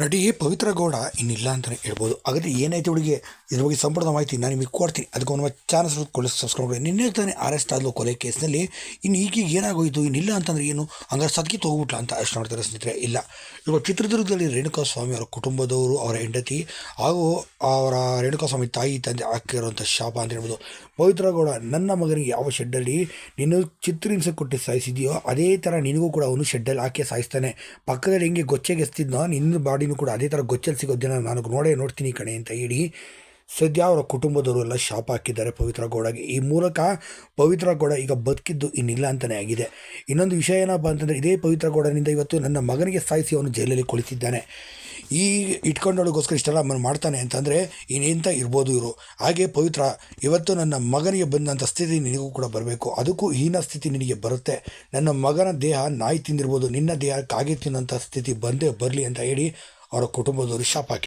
ನಟಿ ಪವಿತ್ರ ಗೌಡ ಇನ್ನಿಲ್ಲ ಅಂತಲೇ ಹೇಳ್ಬೋದು. ಹಾಗಾದರೆ ಏನಾಯ್ತು ಹುಡುಗಿ ಇದ್ರ ಬಗ್ಗೆ ಸಂಪೂರ್ಣ ಮಾಹಿತಿ ನಾನು ನಿಮಗೆ ಕೊಡ್ತೀನಿ. ಅದಕ್ಕೆ ಒಂದು ಚಾನಲ್ಸ್ ಕೊಡಿಸಿ ಸಬ್ಸ್ಕ್ರೈಬ್ ಮಾಡಿ. ನಿನ್ನೆ ತಾನೇ ಅರೆಸ್ಟ್ ಆದಲು ಕೊಲೆ ಕೇಸ್ನಲ್ಲಿ. ಇನ್ನು ಈಗೀಗ ಏನಾಗೋಯಿತು? ಇನ್ನಿಲ್ಲ ಅಂತಂದರೆ ಏನು? ಹಂಗಾರೆ ಸದ್ಕಿ ಹೋಗ್ಬಿಟ್ಲ ಅಂತ ಅಷ್ಟು ನೋಡ್ತಾರೆ ಸ್ನೇಹಿತರೆ. ಇಲ್ಲ. ಇವಾಗ ಚಿತ್ರದುರ್ಗದಲ್ಲಿ ರೇಣುಕಾ ಸ್ವಾಮಿ ಅವರ ಕುಟುಂಬದವರು, ಅವರ ಹೆಂಡತಿ ಹಾಗೂ ಅವರ ರೇಣುಕಾ ಸ್ವಾಮಿ ತಾಯಿ, ತಂದೆ ಹಾಕಿರುವಂಥ ಶಾಪ ಅಂತ ಹೇಳ್ಬೋದು. ಪವಿತ್ರ ಗೌಡ, ನನ್ನ ಮಗನಿಗೆ ಯಾವ ಶೆಡ್ಡಲ್ಲಿ ನೀನು ಚಿತ್ರಹಿಂಸೆ ಕೊಟ್ಟು ಸಾಯಿಸಿದೆಯೋ, ಅದೇ ಥರ ನಿನಗೂ ಕೂಡ ಅವನು ಶೆಡ್ಡಲ್ಲಿ ಹಾಕಿ ಸಾಯಿಸ್ತಾನೆ. ಪಕ್ಕದಲ್ಲಿ ಹೆಂಗೆ ಗೊಚ್ಚೆಗೆಸ್ತಿದ್ನೋ ನಿನ್ನ ನಿನ್ನ ಕೂಡ ಅದೇ ಥರ ಗೊಚ್ಚಲ್ಲಿ ಸಿಗೋದನ್ನ ನಾನು ನೋಡೇ ನೋಡ್ತೀನಿ ಕಣೆ ಅಂತ ಹೇಳಿ ಸದ್ಯ ಅವರ ಕುಟುಂಬದವರು ಎಲ್ಲ ಶಾಪ ಹಾಕಿದ್ದಾರೆ ಪವಿತ್ರ ಗೌಡಗೆ. ಈ ಮೂಲಕ ಪವಿತ್ರ ಗೌಡ ಈಗ ಬದುಕಿದ್ದು ಇನ್ನಿಲ್ಲ ಅಂತಲೇ ಆಗಿದೆ. ಇನ್ನೊಂದು ವಿಷಯ ಏನಪ್ಪ ಅಂತಂದರೆ ಇದೇ ಪವಿತ್ರ ಗೌಡನಿಂದ ಇವತ್ತು ನನ್ನ ಮಗನಿಗೆ ಸಾಯಿಸಿ ಅವನು ಜೈಲಲ್ಲಿ ಕುಳಿತಿದ್ದಾನೆ. ಈ ಇಟ್ಕೊಂಡೋಳಗೋಸ್ಕರ ಇಷ್ಟೆಲ್ಲ ಅವನು ಮಾಡ್ತಾನೆ ಅಂತಂದರೆ ಇನ್ನೆಂತ ಇರ್ಬೋದು ಇವರು. ಹಾಗೆ ಪವಿತ್ರ, ಇವತ್ತು ನನ್ನ ಮಗನಿಗೆ ಬಂದಂಥ ಸ್ಥಿತಿ ನಿನಗೂ ಕೂಡ ಬರಬೇಕು. ಅದಕ್ಕೂ ಹೀನ ಸ್ಥಿತಿ ನಿನಗೆ ಬರುತ್ತೆ. ನನ್ನ ಮಗನ ದೇಹ ನಾಯಿ ತಿಂದಿರ್ಬೋದು. ನಿನ್ನ ದೇಹ ಕಾಗೆ ತಿನ್ನೋಂಥ ಸ್ಥಿತಿ ಬಂದೇ ಬರಲಿ ಅಂತ ಹೇಳಿ ಅವರ ಕುಟುಂಬದವರು ಶಾಪ ಹಾಕಿ